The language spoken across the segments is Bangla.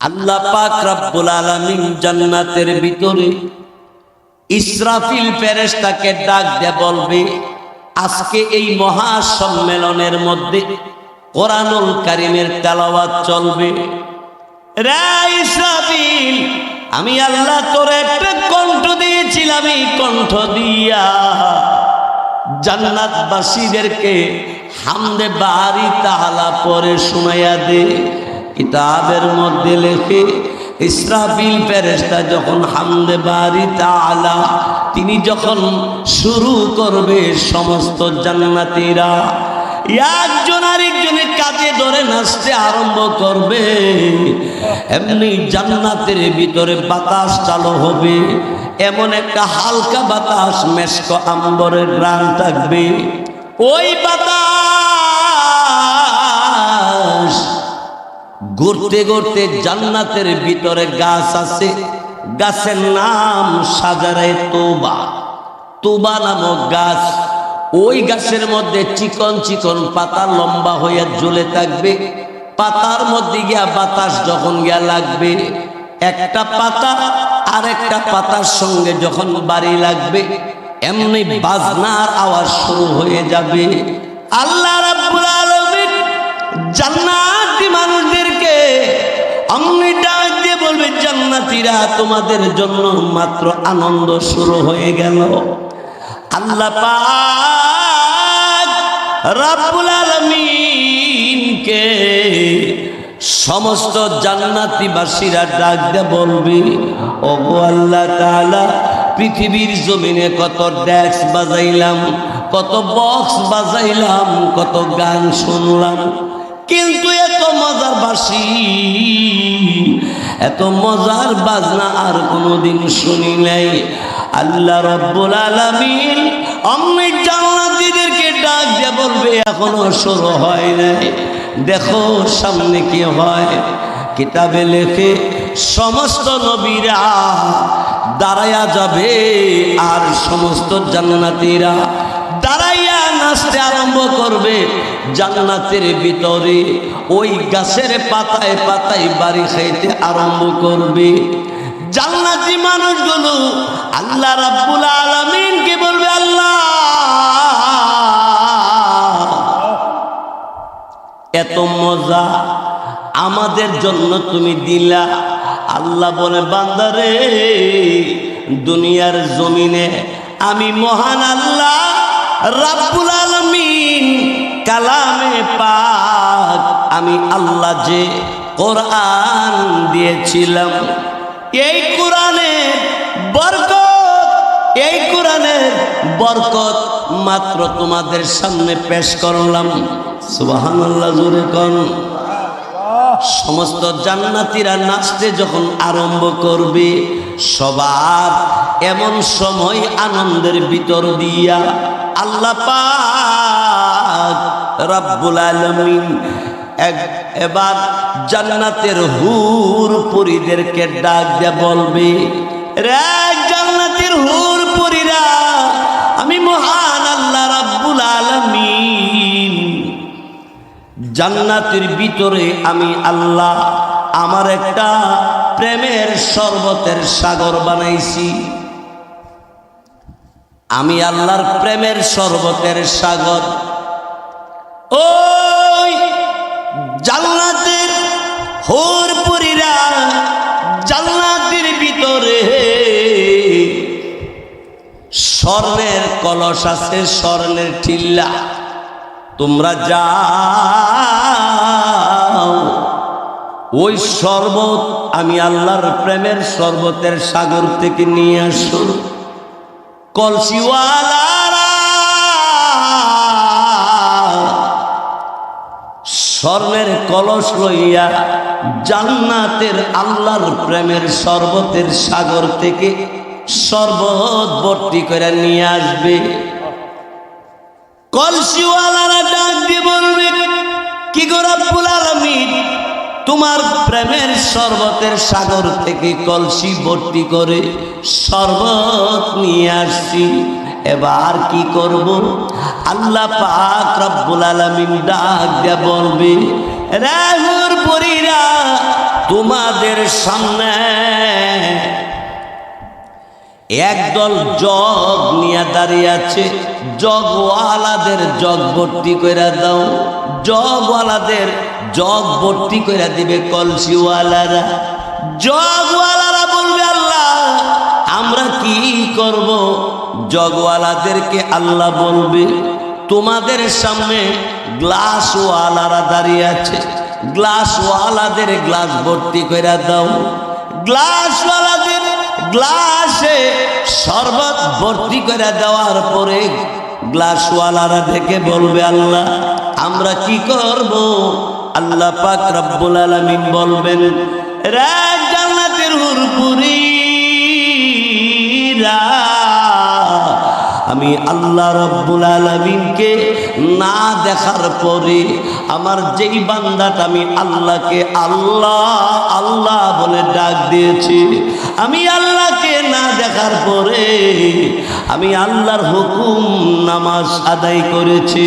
আল্লাহ পাক রব্বুল আলামিন জান্নাতের ভিতরে ইসরাফিল ফেরেশতাকে ডাক দিয়ে বলবে, আজকে এই মহা সম্মেলনের মধ্যে কোরআনুল কারিমের তেলাওয়াত চলবে। রে ইসরাফিল, আমি আল্লাহ তোর একটা কণ্ঠ দিয়েছিলাম, এই কণ্ঠ দিয়া জান্নাতবাসীদেরকে হামদে বাড়ি তাহালা পরে শুনাইয়া দে। কিতাবের মধ্যে লেখে, ইসরাফিল ফেরেশতা যখন হামদে বাড়ি তাআলা, তিনি যখন শুরু করবে সমস্ত জান্নাতীরা, একজন আরেকজনের কাজে ধরে নাচতে আরম্ভ করবে। এমনি জান্নাতের ভিতরে বাতাস চালু হবে, এমন একটা হালকা বাতাস, মেশক আম্বরের গ্রাম থাকবে। ওই বাতাস ঘুরতে ঘুরতে জান্নাতের ভিতরে গাছ আছে। গাছের নাম সাজারায় তোবা। তোবা নামক গাছ ওই গাছের মধ্যে চিকন চিকন পাতা লম্বা হইয়া ঝুলে থাকবে। পাতার মধ্যে গিয়া বাতাস যখন গিয়া লাগবে, একটা পাতা আর একটা পাতার সঙ্গে যখন বাড়ি লাগবে, এমনি বাজনার আওয়াজ শুরু হয়ে যাবে। আল্লাহ রাব্বুল আলামিন জান্নাতি মানুষদেরকে অমনি ডাক দিয়ে বলবে, জান্নাতীরা তোমাদের জন্য মাত্র আনন্দ শুরু হয়ে গেল। আল্লাহ পাক রাব্বুল আলামিনকে সমস্ত জান্নাতিবাসীরা ডাক দিয়ে বলবে ওগো আল্লাহ তাআলা, পৃথিবীর জমিনে কত ড্যাক্স বাজাইলাম, কত বক্স বাজাইলাম, কত গান শুনলাম। কিন্তু এত মজার বাসি, এত মজার বাজনা আর কোনোদিন শুনি নাই। আল্লাহ রব্বুল আলামিন অমনি জান্নাতীদেরকে ডাক দিয়ে বলবে, এখনও শুরু হয় নাই। দেখো সামনে কি হয়। কিতাবে লেখে, সমস্ত নবীরা দাঁড়ায়া যাবে আর সমস্ত জান্নাতীরা দাঁড়াইয়া নাচতে আরম্ভ করবে, জান্নাতের ভিতরে ওই গাছের পাতায় পাতায় বাড়ি খাইতে আরম্ভ করবে। জান্নাতি মানুষগুলো আল্লাহ রাব্বুল আলামিনকে বলবে, আল্লাহ, এত মজা আমাদের জন্য তুমি দিলা। আল্লাহ বলে, বান্দারে, দুনিয়ার জমিনে আমি মহান আল্লাহ। রাব্বুল আলামিন কালামে পাক আমি আল্লাহ যে কোরআন দিয়েছিলাম। এই কোরআনের বরকত, এই কোরআনের বরকত মাত্র তোমাদের সামনে পেশ করলাম। কন। সমস্ত জান্নাতীরা নাচতে যখন আরম্ভ করবে, সবার এমন সময় আনন্দের ভিতর দিয়া আল্লাহ পাক রাব্বুল আলামিন এবার জান্নাতের হুর পরিদেরকে ডাক দিয়ে বলবে, রে জান্নাতের হুর পরিরা, আমি মহান আল্লাহ রাব্বুল আলামিন। জান্নাতের ভিতরে আমি আল্লাহ আমার একটা প্রেমের শরবতের সাগর বানাইছি। আমি আল্লাহর প্রেমের শরবতের সাগর। ওই জান্নাতের হোর পুরীরা জান্নাতের ভিতরে স্বর্ণের কলস আছে, স্বর্ণের ঠিল্লা। তোমরা যাও। ওই শরবত আমি আল্লাহর প্রেমের শরবতের সাগর থেকে নিয়ে আসো স্বর্ণের কলস লইয়া জান্নাতের আল্লাহর প্রেমের শরবতের সাগর থেকে শরবত ভর্তি করে নিয়ে আসবে। কলসিওয়ালারা ডাক দিয়ে বলবে, কি গোরা আলামিন? তোমার প্রেমের শরবতের সাগর থেকে কলসি ভর্তি করে শরবত নিয়ে আসছি। এবার কি করব? আল্লাহ পাক রব্বুল আলামিন ডাক দিয়ে বলবে রাহুর পরীরা, তোমাদের সামনে একদল জগ নিয়ে দাঁড়িয়ে আছে। জগওয়ালাদের জগ ভর্তি করে দাও। জগওয়ালাদের জগ ভর্তি করে দিবে কলসিওয়ালারা। জগওয়ালারা বলবে, আল্লাহ, আমরা কি করব? জগওয়ালাদেরকে আল্লাহ বলবে, তোমাদের সামনে গ্লাসওয়ালারা দাঁড়িয়ে আছে। গ্লাসওয়ালাদের গ্লাস ভর্তি করে দাও। গ্লাসওয়ালাদের গ্লাসে শরবত ভর্তি করে দেওয়ার পরে গ্লাসওয়ালারা থেকে বলবে, আল্লাহ, আমরা কি করব? আল্লাহ পাক রব্বুল আলামিন বলবেন, রে জান্নাতের হুরপুরিরা আমি আল্লাহ রব্বুল আলমিনকে না দেখার পরে আমার যেই বান্দাটা আমি আল্লাহকে আল্লাহ আল্লাহ বলে ডাক দিয়েছি, আমি আল্লাহকে না দেখার পরে আমি আল্লাহর হুকুম নামাজ আদায় করেছি।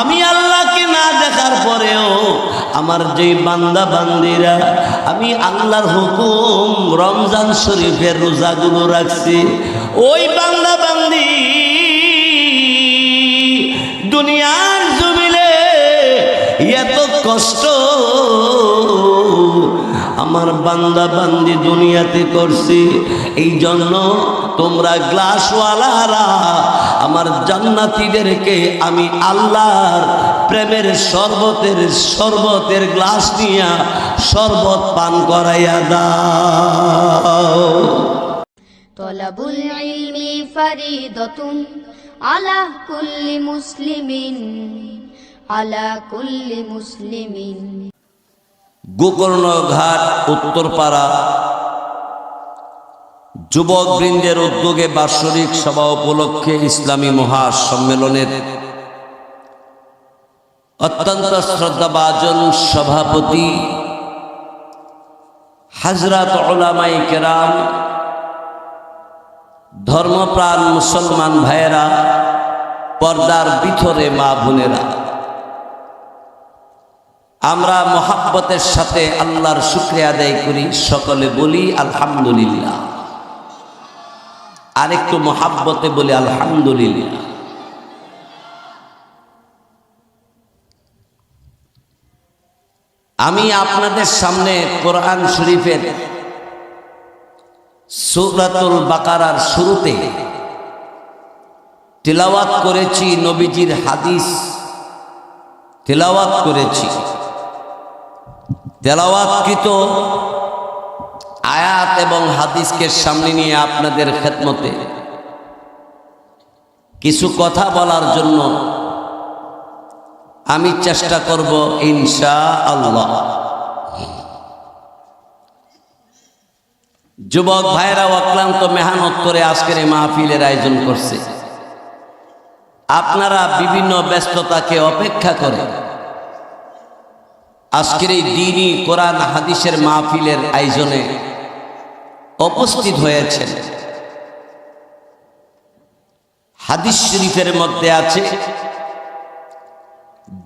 আমি আল্লাহকে না দেখার পরেও আমার যেই বান্দা বান্দিরা, আমি আল্লাহর হুকুম রমজান শরীফের রোজাগুলো রাখছি। ওই বান্দা বান্দি দুনিয়ার জমিলে এত কষ্ট আমার বান্দা বান্দি দুনিয়াতে করছি। এই জন্য তোমরা গ্লাসওয়ালারা আমার জান্নাতিদেরকে আমি আল্লাহর প্রেমের শরবতের শরবতের গ্লাস নিয়া শরবত পান করাইয়া দাও। তলাবুল ইলমি ফারিদাতুন আলা কুল্লি মুসলিমিন আলা কুল্লি মুসলিমিন। গোকর্ণঘাট উত্তরপাড়া যুবক বৃন্দের উদ্যোগে বাৎসরিক সভা উপলক্ষে ইসলামী মহাসম্মেলনের অত্যন্ত শ্রদ্ধাভাজন সভাপতি হাজরাত ওলামাই কেরাম, ধর্মপ্রাণ মুসলমান ভাইয়েরা, পর্দার ভিতরে মা বোনেরা। আমরা মহাব্বতের সাথে আল্লাহর শুক্রিয়া আদায় করি, সকলে বলি আলহামদুলিল্লাহ। আরেকটু মহাব্বতে বলি, আলহামদুলিল্লাহ। আমি আপনাদের সামনে কোরআন শরীফের সূরাতুল বাকারার শুরুতে তিলাওয়াত করেছি, নবীজির হাদিস তেলাওয়াত করেছি। তেলাওয়াতকৃত আয়াত এবং হাদিসকে সামনে নিয়ে আপনাদের খেদমতে। কিছু কথা বলার জন্য আমি চেষ্টা করব ইনশা আল্লাহ যুবক ভাইরা অক্লান্ত মেহনত করে আজকের এই মাহফিলের আয়োজন করছে। আপনারা বিভিন্ন ব্যস্ততাকে অপেক্ষা করে আজকের এই দিনই কোরআন হাদিসের মাহফিলের আয়োজনে উপস্থিত হয়েছেন। হাদিস শরীফের মধ্যে আছে,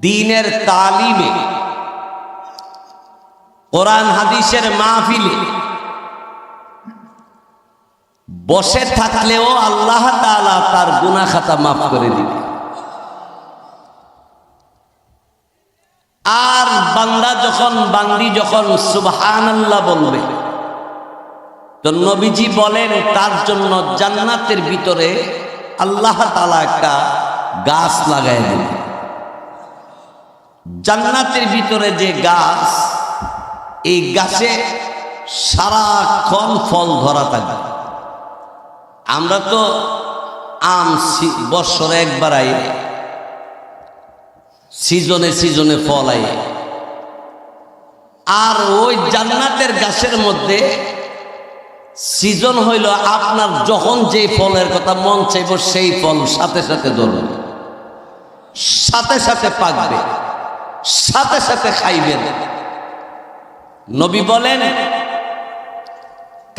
দিনের তালিমে, কোরআন হাদিসের মাহফিলে বসে থাকলেও আল্লাহ তাআলা তার গুনাহ খাতা মাফ করে দিবে। আর বান্দা যখন, বান্দি যখন সুবহান আল্লাহ বলবে তো নবীজি বলেন, তার জন্য জান্নাতের ভিতরে আল্লাহ তালা একটা গাছ লাগাই দিবে জান্নাতের ভিতরে যে গাছ, এই গাছে সারাক্ষণ ফল ধরা থাকবে। আমরা তো আম বৎসরে একবার আই, সিজনে সিজনে ফল আই। আর ওই জান্নাতের গাছের মধ্যে সিজন হইল আপনার যখন যে ফলের কথা মন চাইব সেই ফল সাথে সাথে ধরবে সাথে সাথে পাকবে। সাথে সাথে খাইবেন নবী বলেন,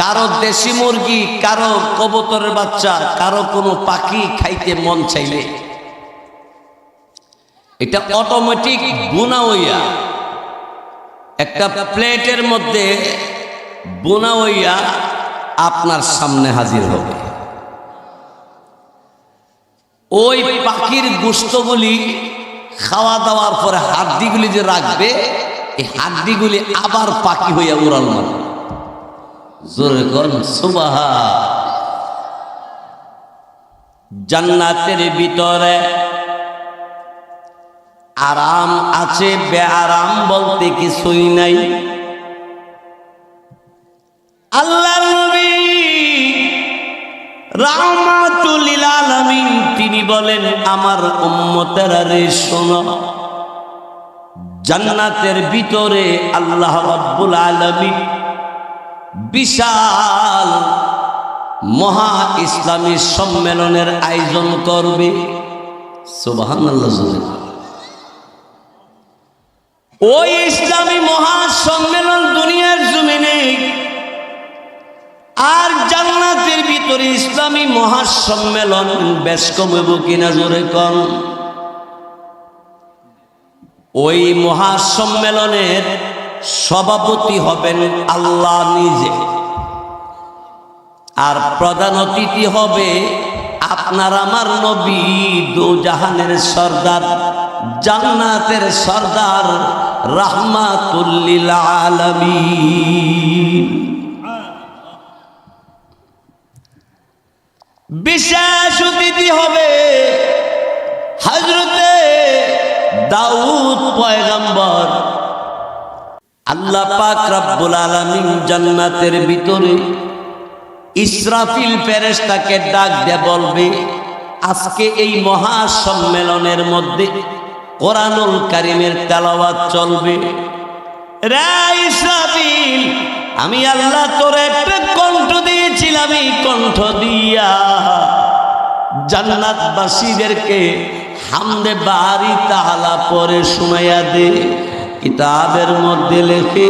কারও দেশি মুরগি, কারও কবুতরের বাচ্চা, কারও কোনো পাখি খাইতে মন চাইলে, এটা অটোমেটিক গুণা হইয়া, একটা প্লেটের মধ্যে বোনা হইয়া আপনার সামনে হাজির হবে। ওই পাখির গোস্তগুলি খাওয়া দাওয়ার পরে হাড্ডিগুলি যে রাখবে, এই হাড্ডিগুলি আবার পাখি হইয়া উড়াল মারবে। জোরে কর সুবাহা জান্নাতের ভিতরে আরাম আছে, বেআরাম বলতে কিছুই নাই। আল্লাহ তিনি বলেন, আমার উম্মতেরা রে জান্নাতের ভিতরে আল্লাহ বিশাল মহা ইসলামী সম্মেলনের আয়োজন করবে। ওই ইসলামী মহা সম্মেলন দুনিয়ার জমিনে ভিতরে ইসলামী মহাসম্মেলন বেশ কমব কিনা জোরে কম ওই মহাসম্মেলনের সভাপতি হবেন আল্লাহ নিজে। আর প্রধান অতিথি হবে আপনার আমার নবী দু জাহানের সর্দার, জান্নাতের সর্দার রাহমাতুল্লিল আলামিন। বিশেষ অতিথি হবে। হজরতে দাউদ পয়গম্বর। আল্লাহ পাক রব্বুল আলামিন জান্নাতের ভিতরে ইসরাফিল ফেরেশতাকে ডাক দিয়ে বলবে, আজকে এই মহা সম্মেলনের মধ্যে কোরআনুল কারিমের তেলাওয়াত চলবে। রে ইসরাফিল আমি আল্লাহ তোর একটা কণ্ঠ দিয়েছিলাম, এই কণ্ঠ দিয়া জান্নাতবাসীদেরকে হামদে বাড়ি তালা পরে শুনাইয়া দে। কিতাবের মধ্যে লেখে,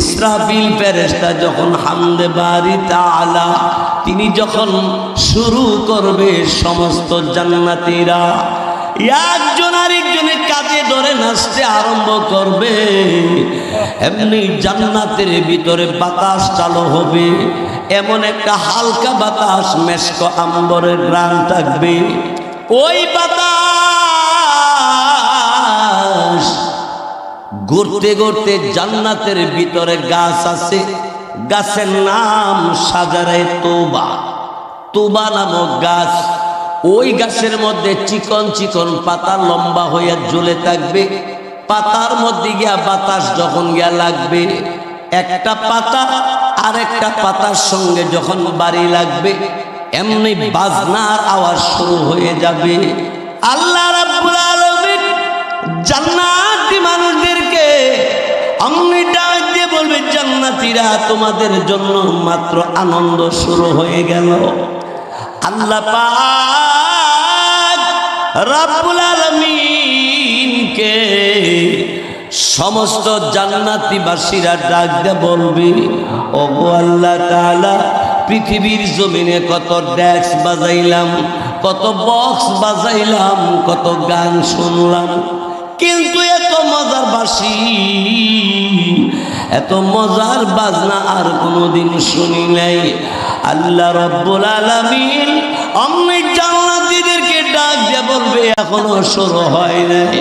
ইসরাফিল ফেরেশতা যখন হামদে বাড়ি তালা তিনি যখন শুরু করবে সমস্ত জান্নাতীরা একজন আরেকজনের কাজে ধরে নাচতে আরম্ভ করবে। এমনি জান্নাতের ভিতরে বাতাস চালু হবে। এমন একটা হালকা বাতাস, মেশক আম্বরের গ্রাম থাকবে। ওই বাতাস ঘুরতে ঘুরতে জান্নাতের ভিতরে গাছ আছে। গাছের নাম সাজারে তোবা। তোবা নামক গাছ ওই গাছের মধ্যে চিকন চিকন পাতা লম্বা হইয়া জ্বলে থাকবে। পাতার মধ্যে গিয়া বাতাস যখন গিয়া লাগবে, একটা পাতা আর একটা পাতার সঙ্গে যখন বাড়ি লাগবে, এমনি বাজনার আওয়াজ শুরু হয়ে যাবে। আল্লাহ জান্নাতি মানুষদেরকে অমনি ডাক দিয়ে বলবে, জান্নাতীরা তোমাদের জন্য মাত্র আনন্দ শুরু হয়ে গেল। আল্লাহ পাক রাব্বুল আলামিনকে সমস্ত জান্নাতিবাসীরা ডাক দিয়ে বলবে, ওগো আল্লাহ তাআলা, পৃথিবীর জমিনে কত ড্যাক্স বাজাইলাম, কত বক্স বাজাইলাম, কত গান শুনলাম, কিন্তু এত মজার বাসি এত মজার বাজনা আর কোনোদিন শুনি নাই। আল্লাহ রব্বুল আলামিন অমনি জান্নাতীদেরকে ডাক দিয়ে বলবে, এখনও শুরু হয় নাই।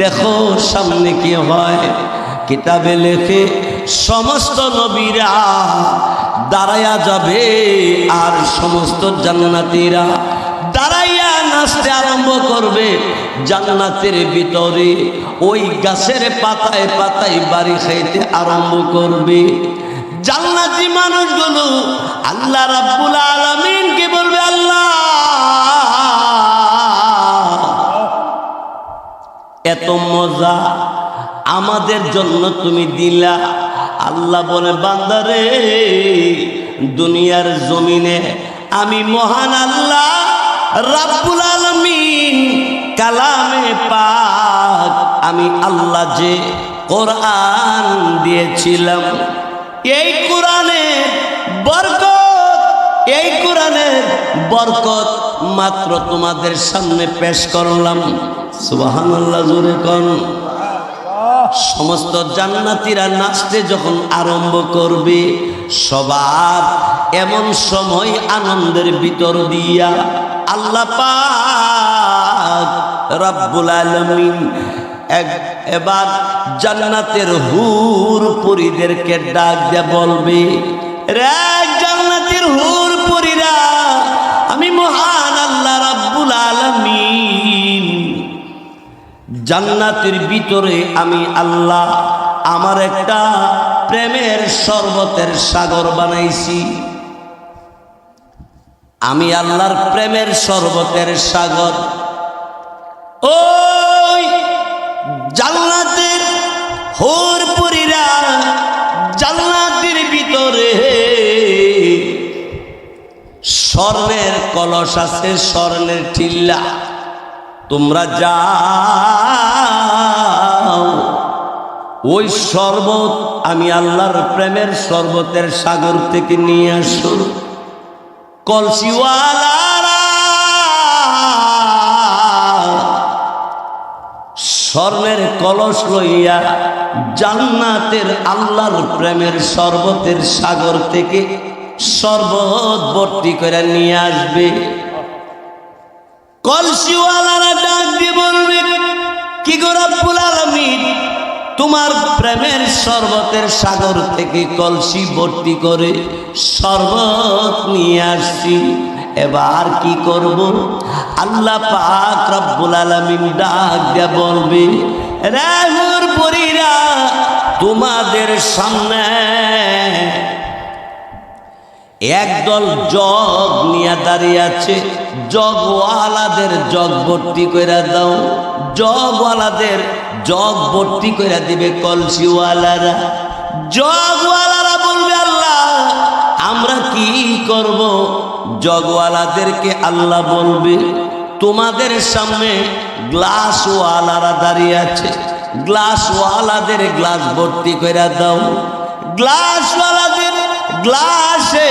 দেখো সামনে কি হয়। কিতাবে লেখে, সমস্ত নবীরা দাঁড়ায়া যাবে আর সমস্ত জান্নাতীরা দাঁড়াইয়া নাচতে আরম্ভ করবে। জান্নাতের ভিতরে ওই গাছের পাতায় পাতায় বাড়ি খাইতে আরম্ভ করবে। জান্নাতি মানুষগুলো আল্লাহ রাব্বুল আলামিনকে বলবে, আল্লাহ, এত মজা আমাদের জন্য তুমি দিলা। আল্লাহ বলে, বান্দারে, দুনিয়ার জমিনে আমি মহান আল্লাহ রাব্বুল আলামিন কালামে পাক আমি আল্লাহ যে কোরআন দিয়েছিলাম। এই কোরআনের বরকত, এই কোরআনের বরকত মাত্র তোমাদের সামনে পেশ করলাম। সুবহানাল্লাহ, জোরে কন। সমস্ত জান্নাতীরা নাচতে যখন আরম্ভ করবে, সবার এমন সময় আনন্দের ভিতর দিয়া আল্লাহ পাক রব্বুল আলামিন এবার জান্নাতের হুর পরিদেরকে ডাক দিয়ে বলবে, রে জান্নাতের হুর পরিরা, আমি মহান আল্লাহ রাব্বুল আলামিন। জান্নাতের ভিতরে আমি আল্লাহ আমার একটা প্রেমের শরবতের সাগর বানাইছি। আমি আল্লাহর প্রেমের শরবতের সাগর স্বর্ণের কলস আছে, স্বর্ণের ঠিল্লা। তোমরা যাও। ওই শরবত আমি আল্লাহর প্রেমের শরবতের সাগর থেকে নিয়ে আসো। কলসিওয়ালারা স্বর্ণের কলস লইয়া জান্নাতের আল্লাহর প্রেমের শরবতের সাগর থেকে শরবত ভর্তি করে নিয়ে আসবে। কলসিওয়ালারা ডাক দিয়ে বলবে, কি গো রব্বুল আলামিন, তোমার প্রেমের শরবতের সাগর থেকে কলসি ভর্তি করে শরবত নিয়ে আসছি। এবার কি করব? আল্লাহ পাক রব্বুল আলামিন ডাক দিয়ে বলবে রাহুর পরীরা, তোমাদের সামনে একদল জগ নিয়ে দাঁড়িয়ে আছে। জগওয়ালাদের জগ ভর্তি করে দাও। জগওয়ালাদের জগ ভর্তি করে দিবে কলসিওয়ালারা। জগওয়ালারা বলবে, আল্লাহ, আমরা কি করব? জগওয়ালাদেরকে আল্লাহ বলবে, তোমাদের সামনে গ্লাসওয়ালারা দাঁড়িয়ে আছে। গ্লাসওয়ালাদের গ্লাস ভর্তি করে দাও। গ্লাসওয়ালাদের গ্লাসে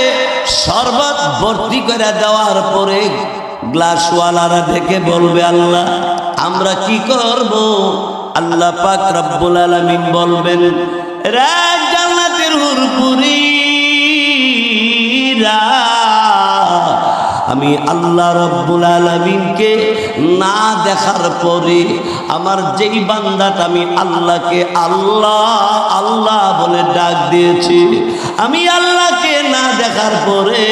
শরবত ভর্তি করে দেওয়ার পরে গ্লাসওয়ালারা দেখে বলবে, আল্লাহ, আমরা কি করব? আল্লাহ পাক রব্বুল আলমিন বলবেন রাজ জান্নাতের হুরপুরিরা। আমি আল্লাহ রব্বুল আলমিনকে না দেখার পরে আমার যেই বান্দাটা আমি আল্লাহকে আল্লাহ আল্লাহ বলে ডাক দিয়েছি, আমি আল্লাহকে না দেখার পরে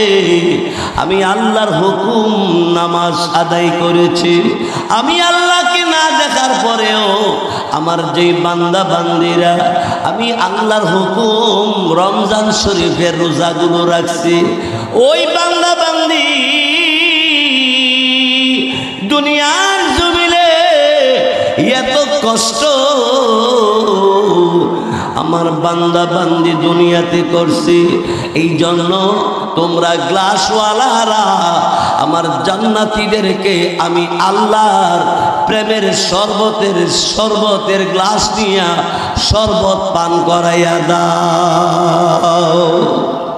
আমি আল্লাহর হুকুম নামাজ আদায় করেছি, আমি আল্লাহকে না দেখার পরেও আমার যেই বান্দা বান্দিরা, আমি আল্লাহর হুকুম রমজান শরীফের রোজাগুলো রাখছি, ওই বান্দা বান্দি দুনিয়ার জমিলে এত কষ্ট। আমার বান্দা বান্দি দুনিয়াতে করছি। এই জন্য তোমরা গ্লাসওয়ালারা, আমার জান্নাতীদেরকে আমি আল্লাহর প্রেমের শরবতের শরবতের গ্লাস নিয়া শরবত পান করাইয়া দাও।